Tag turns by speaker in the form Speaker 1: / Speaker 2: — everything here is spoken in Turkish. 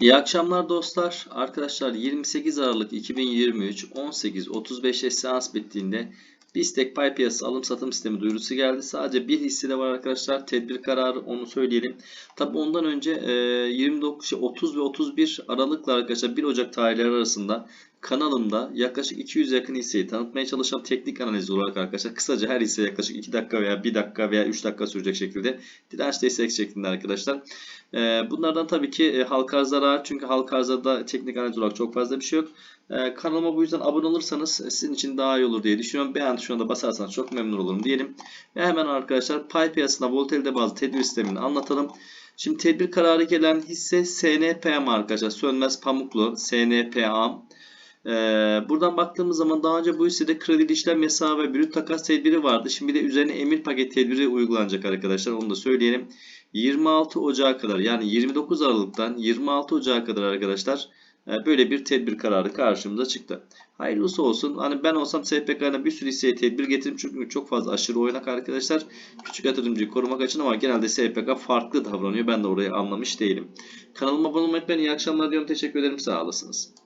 Speaker 1: İyi akşamlar dostlar. Arkadaşlar 28 Aralık 2023 18.35'te seans bittiğinde Bistek pay piyasası alım satım sistemi duyurusu geldi. Sadece bir hisse de var arkadaşlar. Tedbir kararı onu söyleyelim. Tabi ondan önce e, 29 şey, 30 ve 31 Aralık'la arkadaşlar 1 Ocak tarihleri arasında kanalımda yaklaşık 200 yakın hisseyi tanıtmaya çalışan teknik analiz olarak arkadaşlar kısaca her hisse yaklaşık 2 dakika veya 1 dakika veya 3 dakika sürecek şekilde direnç destek şeklinde arkadaşlar. E, bunlardan tabii ki e, halka arzlara çünkü halka arzada teknik analiz olarak çok fazla bir şey yok. Ee, kanalıma bu yüzden abone olursanız sizin için daha iyi olur diye düşünüyorum. Beğen tuşuna da basarsanız çok memnun olurum diyelim. Ve hemen arkadaşlar pay piyasasında volatilite bazı tedbir sistemini anlatalım. Şimdi tedbir kararı gelen hisse SNPM arkadaşlar. Sönmez Pamuklu SNPA. Ee, buradan baktığımız zaman daha önce bu hissede kredi işlem yasağı ve brüt takas tedbiri vardı. Şimdi de üzerine emir paket tedbiri uygulanacak arkadaşlar. Onu da söyleyelim. 26 Ocağı kadar yani 29 Aralık'tan 26 Ocağı kadar arkadaşlar e, böyle bir tedbir kararı karşımıza çıktı. Hayırlısı olsun. Hani ben olsam SPK'na bir sürü hisseye tedbir getiririm çünkü çok fazla aşırı oynak arkadaşlar. Küçük yatırımcıyı korumak için ama genelde SPK farklı davranıyor. Ben de orayı anlamış değilim. Kanalıma abone olmayı unutmayın. İyi akşamlar diyorum. Teşekkür ederim. Sağ olasınız.